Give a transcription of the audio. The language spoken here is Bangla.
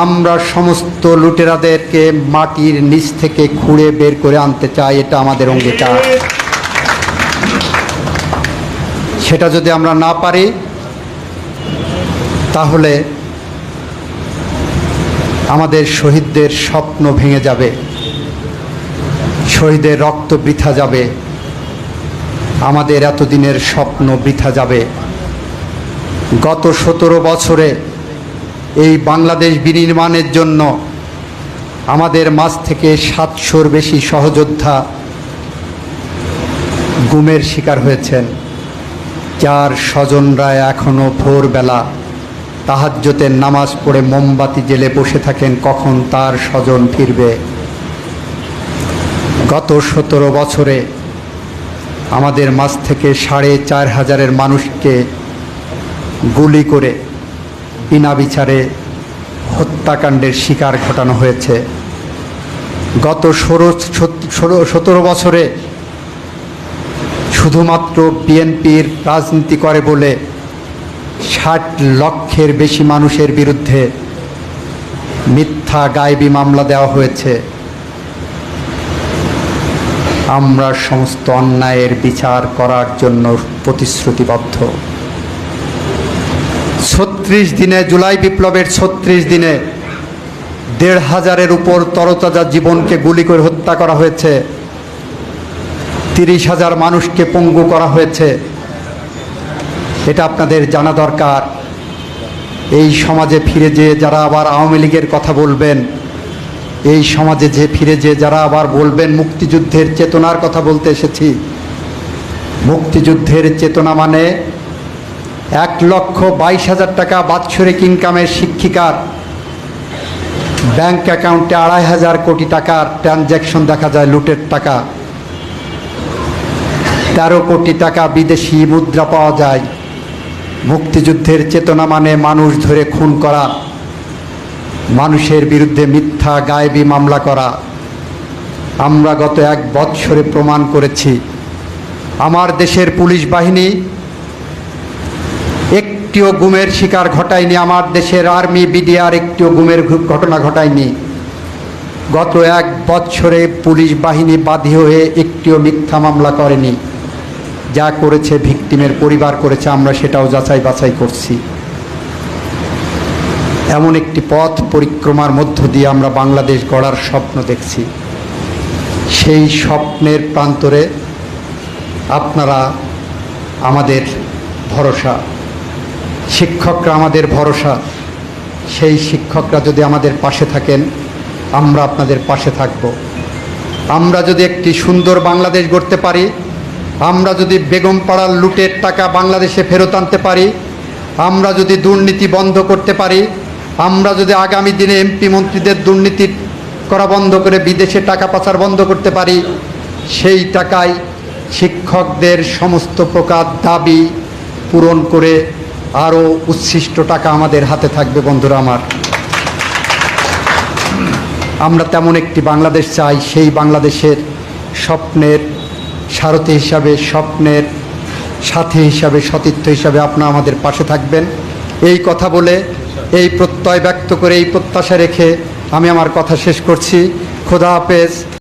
আমরা সমস্ত লুটেরাদেরকে মাটির নিচ থেকে খুঁড়ে বের করে আনতে চাই, এটা আমাদের অঙ্গীকার। সেটা যদি আমরা না পারি, তাহলে আমাদের শহীদদের স্বপ্ন ভেঙে যাবে, শহীদের রক্ত বৃথা যাবে, আমাদের এতদিনের স্বপ্ন বৃথা যাবে। গত সতেরো বছরে এই বাংলাদেশ বিনির্মাণের জন্য আমাদের মাঝ থেকে সাতশোর বেশি সহযোদ্ধা গুমের শিকার হয়েছেন, যার স্বজনরা এখনও ভোরবেলা তাহাজ্যতের নামাজ পড়ে মোমবাতি জেলে বসে থাকেন, কখন তার স্বজন ফিরবে। গত সতেরো বছরে আমাদের মাঝ থেকে সাড়ে চার হাজারের মানুষকে গুলি করে বিনা বিচারে হত্যাকাণ্ডের শিকার ঘটানো হয়েছে। গত ষোলো সতেরো বছরে শুধুমাত্র বিএনপির রাজনীতি করে বলে ষাট লক্ষের বেশি মানুষের বিরুদ্ধে মিথ্যা গায়েবী মামলা দেওয়া হয়েছে। আমরা সমস্ত অন্যায়ের বিচার করার জন্য প্রতিশ্রুতিবদ্ধ। ছত্রিশ দিনে, জুলাই বিপ্লবের ছত্রিশ দিনে দেড় হাজারের উপর তরতাজা জীবনকে গুলি করে হত্যা করা হয়েছে। তিরিশ হাজার মানুষকে পঙ্গু করা হয়েছে। এটা আপনাদের জানা দরকার। এই সমাজে ফিরে যে যারা আবার আওয়ামী লীগের কথা বলবেন, এই সমাজে যে ফিরে যে যারা আবার বলবেন, মুক্তিযুদ্ধের চেতনার কথা বলতে এসেছি। মুক্তিযুদ্ধের চেতনা মানে এক লক্ষ বাইশ হাজার টাকা বাৎসরিক ইনকামের শিক্ষিকার। ব্যাংক অ্যাকাউন্টে আড়াই হাজার কোটি টাকার ট্রানজ্যাকশন দেখা যায় লুটের টাকা। তেরো কোটি টাকা বিদেশি মুদ্রা পাওয়া যায়। মুক্তিযুদ্ধের চেতনা মানে মানুষ ধরে খুন করা। মানুষের বিরুদ্ধে মিথ্যা, গায়েবী মামলা করা। আমরা গত এক বৎসরে প্রমাণ করেছি। আমার দেশের পুলিশ বাহিনী একটিও গুমের শিকার ঘটায়নি। আমার দেশের আর্মি, বিডিআর একটিও গুমের ঘটনা ঘটায়নি। গত এক বছরে পুলিশ বাহিনী বাদী হয়ে একটিও মিথ্যা মামলা করেনি। যা করেছে ভিকটিমের পরিবার করেছে, আমরা সেটাও যাচাই বাছাই করছি। এমন একটি পথ পরিক্রমার মধ্য দিয়ে আমরা বাংলাদেশ গড়ার স্বপ্ন দেখছি। সেই স্বপ্নের প্রান্তরে আপনারা আমাদের ভরসা। শিক্ষকরা আমাদের ভরসা। সেই শিক্ষকরা যদি আমাদের পাশে থাকেন, আমরা আপনাদের পাশে থাকব। আমরা যদি একটি সুন্দর বাংলাদেশ গড়তে পারি, আমরা যদি বেগম পাড়ার লুটের টাকা বাংলাদেশে ফেরত আনতে পারি, আমরা যদি দুর্নীতি বন্ধ করতে পারি, আমরা যদি আগামী দিনে এমপি মন্ত্রীদের দুর্নীতি করা বন্ধ করে বিদেশে টাকা পাচার বন্ধ করতে পারি, সেই টাকায় শিক্ষকদের সমস্ত প্রকার দাবি পূরণ করে আরও উচ্ছিষ্ট টাকা আমাদের হাতে থাকবে, বন্ধুরা আমার। আমরা তেমন একটি বাংলাদেশ চাই, সেই বাংলাদেশের স্বপ্নের সারথি হিসাবে, স্বপ্নের সাথী হিসাবে, সতীর্থ হিসাবে আপনারা আমাদের পাশে থাকবেন। এই কথা বলে, এই প্রত্যয় ব্যক্ত করে, এই প্রত্যাশা রেখে আমি আমার কথা শেষ করছি। খোদা হাফেজ।